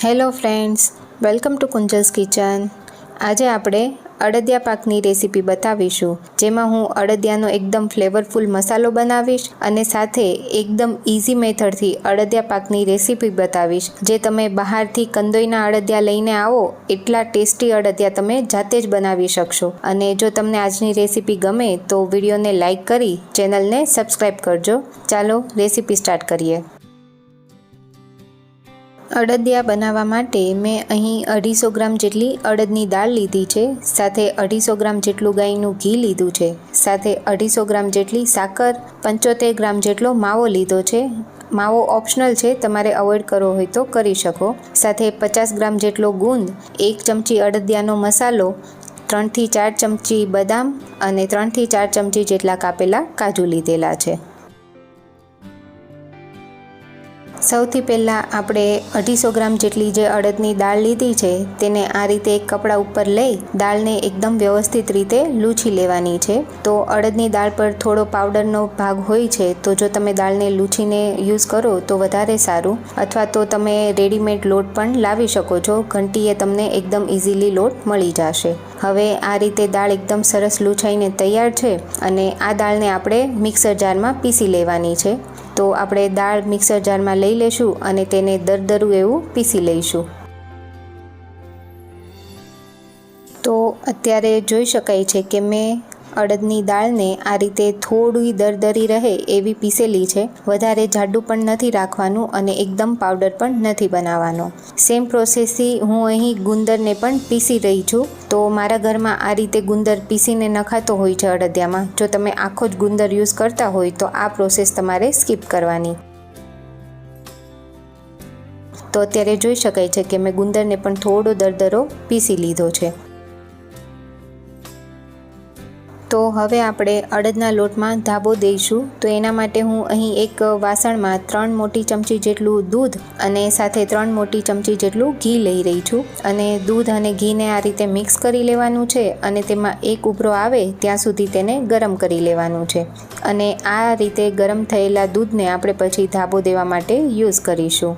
Hello friends welcome to Kunjal's kitchen આજે આપણે અડદિયા પાકની રેસીપી બતાવીશું, જેમાં હું અડદિયાનો એકદમ ફ્લેવરફુલ મસાલો બનાવીશ અને સાથે એકદમ ઇઝી મેથડથી અડદિયા પાકની રેસીપી બતાવીશ. જે તમે બહારથી કંદોઈના અડદિયા લઈને આવો, એટલા ટેસ્ટી અડદિયા તમે જાતે જ બનાવી શકશો. અને જો તમને આજની રેસીપી ગમે, તો વિડીયોને લાઇક કરી ચેનલને સબસ્ક્રાઈબ કરજો. ચાલો રેસીપી સ્ટાર્ટ કરીએ. અડદિયા બનાવવા માટે મેં અહીં અઢીસો ગ્રામ જેટલી અડદની દાળ લીધી છે, સાથે અઢીસો ગ્રામ જેટલું ગાયનું ઘી લીધું છે, સાથે અઢીસો ગ્રામ જેટલી સાકર, પંચોતેર ગ્રામ જેટલો માવો લીધો છે. માવો ઓપ્શનલ છે, તમારે અવોઇડ કરવો હોય તો કરી શકો. સાથે પચાસ ગ્રામ જેટલો ગુંદ, એક ચમચી અડદિયાનો મસાલો, ત્રણથી ચાર ચમચી બદામ અને ત્રણથી ચાર ચમચી જેટલા કાપેલા કાજુ લીધેલા છે. સૌથી પહેલાં આપણે અઢીસો ગ્રામ જેટલી જે અડદની દાળ લીધી છે, તેને આ રીતે એક કપડા ઉપર લઈ દાળને એકદમ વ્યવસ્થિત રીતે લૂછી લેવાની છે. તો અડદની દાળ પર થોડો પાવડરનો ભાગ હોય છે, તો જો તમે દાળને લૂછીને યુઝ કરો, તો વધારે સારું. અથવા તો તમે રેડીમેડ લોટ પણ લાવી શકો છો, ઘંટીએ તમને એકદમ ઇઝીલી લોટ મળી જશે. હવે આ રીતે દાળ એકદમ સરસ લૂછાઈને તૈયાર છે, અને આ દાળને આપણે મિક્સર જારમાં પીસી લેવાની છે. તો આપણે દાળ મિક્સર જારમાં લઈ લેશું અને તેને દરદરું એવું પીસી લઈશું. તો અત્યારે જોઈ શકાય છે કે મેં અડદની દાળને આ રીતે થોડી દરદરી રહે એવી પીસેલી છે. વધારે જાડું પણ નથી રાખવાનું અને એકદમ પાવડર પણ નથી બનાવવાનો. સેમ પ્રોસેસથી હું અહીં ગુંદરને પણ પીસી રહી છું. તો મારા ઘરમાં આ રીતે ગુંદર પીસીને નખાતો હોય છે અડદિયામાં. જો તમે આખો જ ગુંદર યુઝ કરતા હોય તો આ પ્રોસેસ તમારે સ્કીપ કરવાની. તો અત્યારે જોઈ શકાય છે કે મેં ગુંદરને પણ થોડો દરદરો પીસી લીધો છે. તો હવે આપણે અડદના લોટમાં ધાબો દઈશું. તો એના માટે હું અહીં એક વાસણમાં ત્રણ મોટી ચમચી જેટલું દૂધ અને સાથે ત્રણ મોટી ચમચી જેટલું ઘી લઈ રહી છું. અને દૂધ અને ઘીને આ રીતે મિક્સ કરી લેવાનું છે અને તેમાં એક ઉભરો આવે ત્યાં સુધી તેને ગરમ કરી લેવાનું છે. અને આ રીતે ગરમ થયેલા દૂધને આપણે પછી ધાબો દેવા માટે યુઝ કરીશું.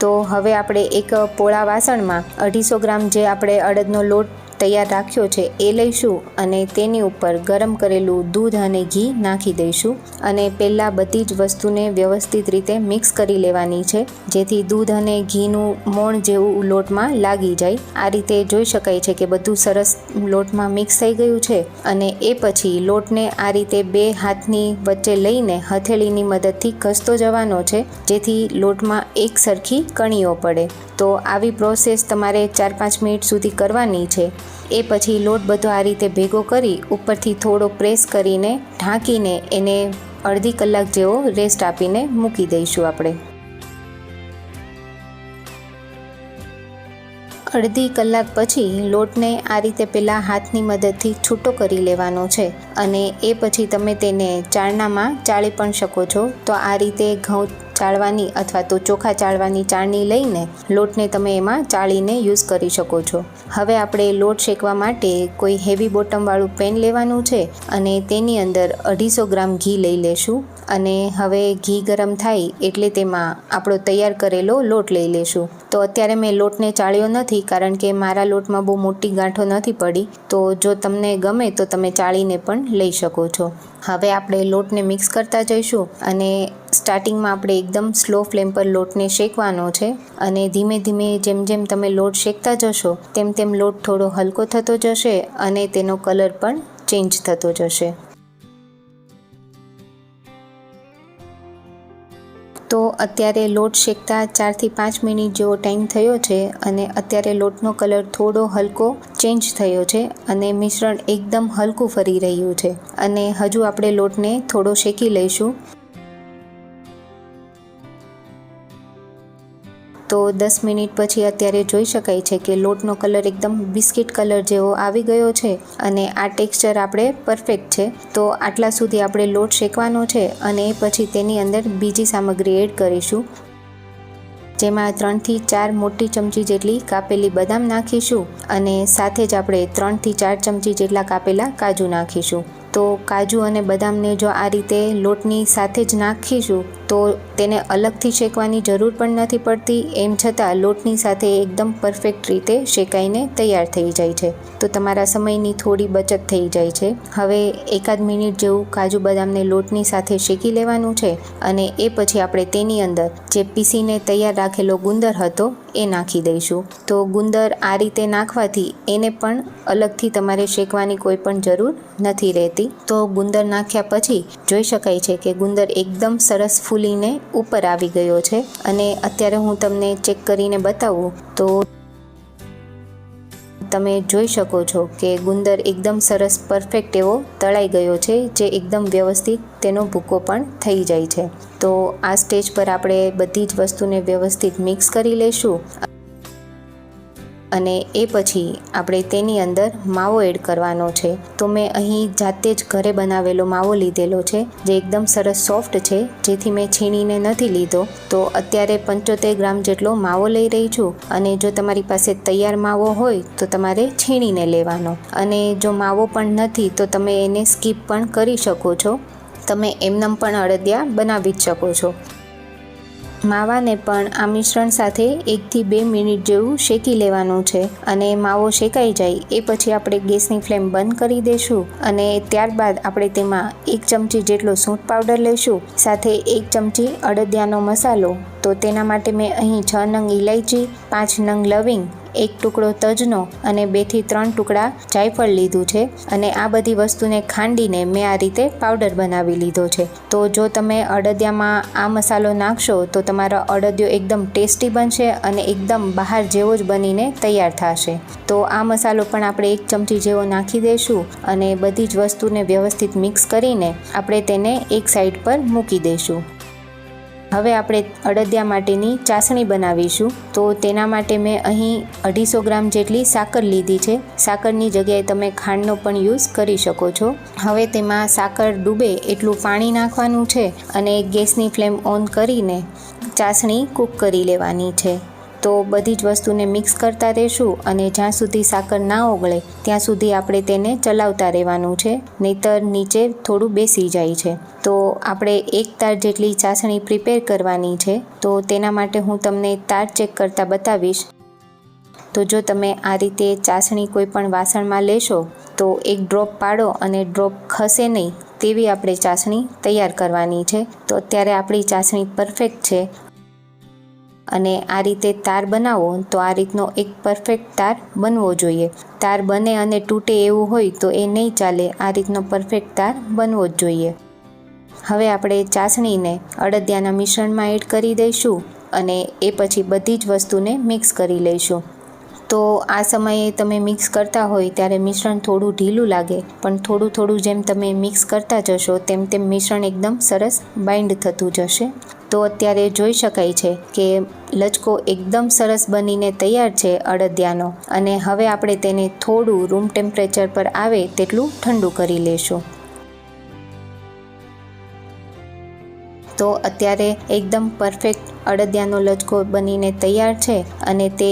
તો હવે આપણે એક પોળા વાસણમાં અઢીસો ગ્રામ જે આપણે અડદનો લોટ તૈયાર રાખ્યો છે એ લઈશું અને તેની ઉપર ગરમ કરેલું દૂધ અને ઘી નાખી દઈશું અને પહેલાં બધી જ વસ્તુને વ્યવસ્થિત રીતે મિક્સ કરી લેવાની છે, જેથી દૂધ અને ઘીનું મોણ જેવું લોટમાં લાગી જાય. આ રીતે જોઈ શકાય છે કે બધું સરસ લોટમાં મિક્સ થઈ ગયું છે અને એ પછી લોટને આ રીતે બે હાથની વચ્ચે લઈને હથેળીની મદદથી ઘસતો જવાનો છે, જેથી લોટમાં એક સરખી કણીઓ પડે. તો આવી પ્રોસેસ તમારે ચાર પાંચ મિનિટ સુધી કરવાની છે. એ પછી લોટ બધો આ રીતે ભેગો કરી ઉપરથી થોડો પ્રેસ કરીને ઢાંકીને એને અડધી કલાક જેવો રેસ્ટ આપીને મૂકી દઈશું આપણે. અડધી કલાક પછી લોટને આ રીતે પહેલાં હાથની મદદથી છૂટો કરી લેવાનો છે અને એ પછી તમે તેને ચાળણામાં ચાળી પણ શકો છો. તો આ રીતે ઘઉં ચાળવાની અથવા તો ચોખા ચાળવાની ચાળણી લઈને લોટને તમે એમાં ચાળીને યુઝ કરી શકો છો. હવે આપણે લોટ શેકવા માટે કોઈ હેવી બોટમવાળું પેન લેવાનું છે અને તેની અંદર અઢીસો ગ્રામ ઘી લઈ લેશું અને હવે ઘી ગરમ થાય એટલે તેમાં આપણો તૈયાર કરેલો લોટ લઈ લેશું. તો અત્યારે મેં લોટને ચાળ્યો નથી કારણ કે મારા લોટમાં બહુ મોટી ગાંઠો નથી પડી. તો જો તમને ગમે તો તમે ચાળીને પણ લઈ શકો છો. હવે આપણે લોટને મિક્સ કરતા જઈશું અને સ્ટાર્ટિંગમાં આપણે એકદમ સ્લો ફ્લેમ પર લોટને શેકવાનો છે અને ધીમે ધીમે જેમ જેમ તમે લોટ શેકતા જશો, તેમ તેમ લોટ થોડો હલકો થતો જશે અને તેનો કલર પણ ચેન્જ થતો જશે. તો અત્યારે લોટ શેકતા ચારથી પાંચ મિનિટ જેવો ટાઈમ થયો છે અને અત્યારે લોટનો કલર થોડો હલકો ચેન્જ થયો છે અને મિશ્રણ એકદમ હલકું ફરી રહ્યું છે. અને હજુ આપણે લોટને થોડો શેકી લઈશું. તો દસ મિનિટ પછી અત્યારે જોઈ શકાય છે કે લોટનો કલર એકદમ બિસ્કિટ કલર જેવો આવી ગયો છે અને આ ટેક્સચર આપણે પરફેક્ટ છે. તો આટલા સુધી આપણે લોટ શેકવાનો છે અને પછી તેની અંદર બીજી સામગ્રી એડ કરીશું. જેમાં ત્રણથી ચાર મોટી ચમચી જેટલી કાપેલી બદામ નાખીશું અને સાથે જ આપણે ત્રણથી ચાર ચમચી જેટલા કાપેલા કાજુ નાખીશું. તો કાજુ અને બદામને જો આ રીતે લોટની સાથે જ નાખીશું, તો તેને અલગથી શેકવાની જરૂર પણ નથી પડતી. એમ છતાં લોટની સાથે એકદમ પરફેક્ટ રીતે શેકાઈને તૈયાર થઈ જાય છે. તો તમારા સમયની થોડી બચત થઈ જાય છે. હવે એકાદ મિનિટ જેવું કાજુ બદામને લોટની સાથે શેકી લેવાનું છે અને એ પછી આપણે તેની અંદર જે પીસીને તૈયાર રાખેલો ગુંદર હતો એ નાખી દઈશું. તો ગુંદર આ રીતે નાખવાથી એને પણ અલગથી તમારે શેકવાની કોઈ પણ જરૂર નથી રહેતી. તો ગુંદર નાખ્યા પછી જોઈ શકાય છે કે ગુંદર એકદમ સરસ ફૂલીને ઉપર આવી ગયો છે. અને અત્યારે હું તમને ચેક કરીને બતાવું તો તમે જોઈ શકો છો કે ગુંદર એકદમ સરસ પરફેક્ટ એવો તળાઈ ગયો છે, જે એકદમ વ્યવસ્થિત તેનો ભૂકો પણ થઈ જાય છે. તો આ સ્ટેજ પર આપણે બધી જ વસ્તુને વ્યવસ્થિત મિક્સ કરી લઈશું. અને એ પછી આપણે તેની અંદર માવો એડ કરવાનો છે. તો મેં અહીં જાતે જ ઘરે બનાવેલો માવો લીધેલો છે, જે એકદમ સરસ સોફ્ટ છે, જેથી મેં છીણીને નથી લીધો. તો અત્યારે પંચોતેર ગ્રામ જેટલો માવો લઈ રહી છું અને જો તમારી પાસે તૈયાર માવો હોય તો તમારે છીણીને લેવાનો. અને જો માવો પણ નથી તો તમે એને સ્કીપ પણ કરી શકો છો. તમે એમનેમ પણ અડદિયા બનાવી જ શકો છો. માવાને પણ આ મિશ્રણ સાથે એકથી બે મિનિટ જેવું શેકી લેવાનું છે અને માવો શેકાઈ જાય એ પછી આપણે ગેસની ફ્લેમ બંધ કરી દઈશું અને ત્યારબાદ આપણે તેમાં એક ચમચી જેટલો સૂંઠ પાવડર લઈશું સાથે એક ચમચી અડદિયાનો મસાલો. તો તેના માટે મેં અહીં છ નંગ ઇલાયચી પાંચ નંગ લવિંગ એક ટુકડો તજનો અને બેથી ત્રણ ટુકડા જાયફળ લીધું છે અને આ બધી વસ્તુને ખાંડીને મેં આ રીતે પાવડર બનાવી લીધો છે. તો જો તમે અડદિયામાં આ મસાલો નાખશો, તો તમારો અડદિયો એકદમ ટેસ્ટી બનશે અને એકદમ બહાર જેવો જ બનીને તૈયાર થશે. તો આ મસાલો પણ આપણે એક ચમચી જેવો નાખી દઈશું અને બધી જ વસ્તુને વ્યવસ્થિત મિક્સ કરીને આપણે તેને એક સાઈડ પર મૂકી દઈશું. હવે આપણે અડદિયા માટેની ચાસણી બનાવીશું. તો તેના માટે મેં અહીં અઢીસો ગ્રામ જેટલી સાકર લીધી છે. સાકરની જગ્યાએ તમે ખાંડનો પણ યુઝ કરી શકો છો. હવે તેમાં સાકર ડૂબે એટલું પાણી નાખવાનું છે અને ગેસની ફ્લેમ ઓન કરીને ચાસણી કૂક કરી લેવાની છે. તો બધી જ વસ્તુને મિક્સ કરતા રહેશું અને જ્યાં સુધી સાકર ના ઓગળે, ત્યાં સુધી આપણે તેને ચલાવતા રહેવાનું છે, નહીતર નીચે થોડું બેસી જાય છે. તો આપણે એક તાર જેટલી ચાસણી પ્રિપેર કરવાની છે, તો તેના માટે હું તમને તાર ચેક કરતાં બતાવીશ. તો જો તમે આ રીતે ચાસણી કોઈ પણ વાસણમાં લેશો, તો એક ડ્રોપ પાડો અને ડ્રોપ ખસે નહીં, તેવી આપણે ચાસણી તૈયાર કરવાની છે. તો અત્યારે આપણી ચાસણી પરફેક્ટ છે. અને આ રીતે તાર બનાવો તો આ રીતનો એક પરફેક્ટ તાર બનવો જોઈએ. તાર બને અને તૂટે એવું હોય તો એ નહીં ચાલે. આ રીતનો પરફેક્ટ તાર બનવો જ જોઈએ. હવે આપણે ચાસણીને અડદિયાના મિશ્રણમાં એડ કરી દઈશું અને એ પછી બધી જ વસ્તુને મિક્સ કરી લઈશું. તો આ સમયે તમે મિક્સ કરતા હોય ત્યારે મિશ્રણ થોડું ઢીલું લાગે, પણ થોડું થોડું જેમ તમે મિક્સ કરતા જશો તેમ તેમ મિશ્રણ એકદમ સરસ બાઇન્ડ થતું જશે. તો અત્યારે જોઈ શકાય છે કે લચકો એકદમ સરસ બનીને તૈયાર છે અડદિયાનો. અને હવે આપણે તેને થોડું રૂમ ટેમ્પરેચર પર આવે તેટલું ઠંડુ કરી લેશું. તો અત્યારે એકદમ પરફેક્ટ અડદિયાનો લચકો બનીને તૈયાર છે અને તે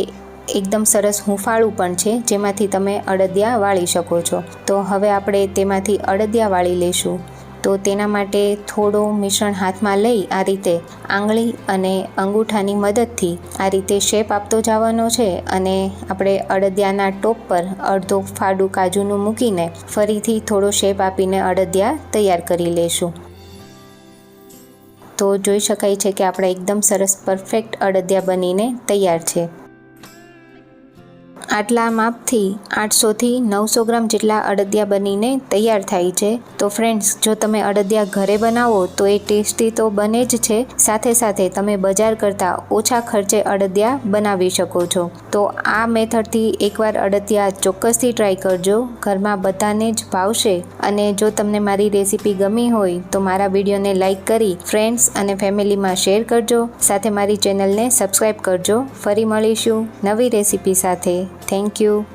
એકદમ સરસ હુંફાળું પણ છે, જેમાંથી તમે અડદિયા વાળી શકો છો. તો હવે આપણે તેમાંથી અડદિયા વાળી લઈશું તો તેના માટે થોડો મિશ્રણ હાથમાં લઈ આ રીતે આંગળી અને અંગૂઠાની મદદથી આ રીતે શેપ આપતો જવાનો છે અને આપણે અડદિયાના ટોપ પર અડધો ફાડું કાજુનું મૂકીને ફરીથી થોડો શેપ આપીને અડદિયા તૈયાર કરી લઈશું તો જોઈ શકાય છે કે આપણા એકદમ સરસ પરફેક્ટ અડદિયા બનીને તૈયાર છે. આટલા માપથી આઠસોથી નવસો ગ્રામ જેટલા અડદિયા બનીને તૈયાર થાય છે. તો ફ્રેન્ડ્સ જો તમે અડદિયા ઘરે બનાવો તો એ ટેસ્ટી તો બને જ છે. સાથે સાથે તમે બજાર કરતાં ઓછા ખર્ચે અડદિયા બનાવી શકો છો. તો આ મેથડથી એકવાર અડદિયા ચોક્કસથી ટ્રાય કરજો. ઘરમાં બધાને જ ભાવશે. અને જો તમને મારી રેસીપી ગમી હોય તો મારા વિડીયોને લાઇક કરી ફ્રેન્ડ્સ અને ફેમિલીમાં શેર કરજો. સાથે મારી ચેનલને સબસ્ક્રાઈબ કરજો. ફરી મળીશું નવી રેસીપી સાથે. Thank you.